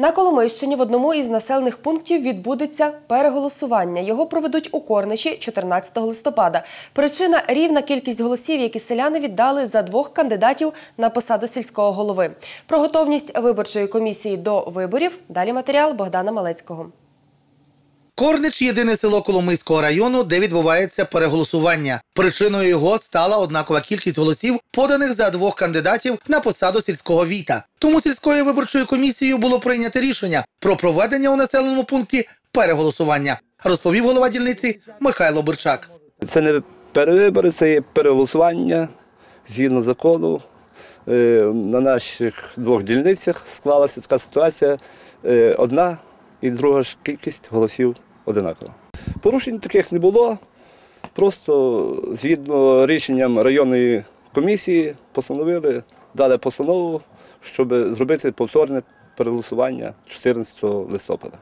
На Коломийщині в одному із населених пунктів відбудеться переголосування. Його проведуть у Корничі 14 листопада. Причина рівна кількість голосів, які селяни віддали за двох кандидатів на посаду сільського голови. Про готовність виборчої комісії до виборів. Далі матеріал Богдана Малецького. Корнич єдине село Коломийського району, де відбувається переголосування. Причиною його стала однакова кількість голосів, поданих за двох кандидатів на посаду сільського віта. Тому сільською виборчою комісією було прийнято рішення про проведення у населеному пункті переголосування, розповів голова дільниці Михайло Бурчак. Це не перевибори, це є переголосування згідно закону. Е, На наших двох дільницях склалася така ситуація. Е, Одна і друга ж кількість голосів одинакова. Порушень таких не було. Просто згідно рішенням районної комісії постановили, дали постанову, щоб зробити повторне переголосування 14 листопада.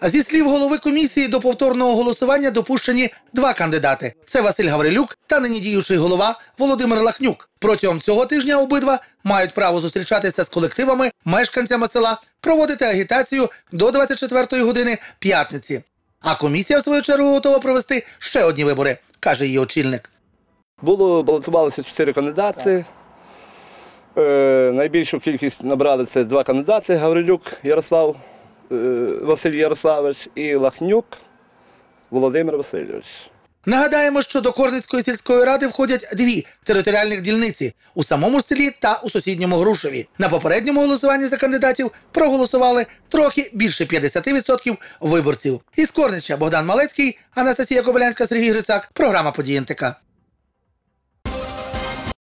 А зі слів голови комісії до повторного голосування допущені два кандидати: це Василь Гаврилюк та нині діючий голова Володимир Лахнюк. Протягом цього тижня обидва мають право зустрічатися з колективами, мешканцями села, проводити агітацію до 24-ї години п'ятниці. А комісія, в свою чергу, готова провести ще одні вибори, каже її очільник. Було балотувалися чотири кандидати. Е, найбільшу кількість набрали це два кандидати: Гаврилюк Ярослав е, Василь Ярославович і Лахнюк Володимир Васильович. Нагадаємо, що до Корницької сільської ради входять дві територіальних дільниці у самому селі та у сусідньому Грушеві. На попередньому голосуванні за кандидатів проголосували трохи більше 50% виборців. Із Корнича Богдан Малецький, Анастасія Кобилянська, Сергій Грицак. Програма «Події НТК».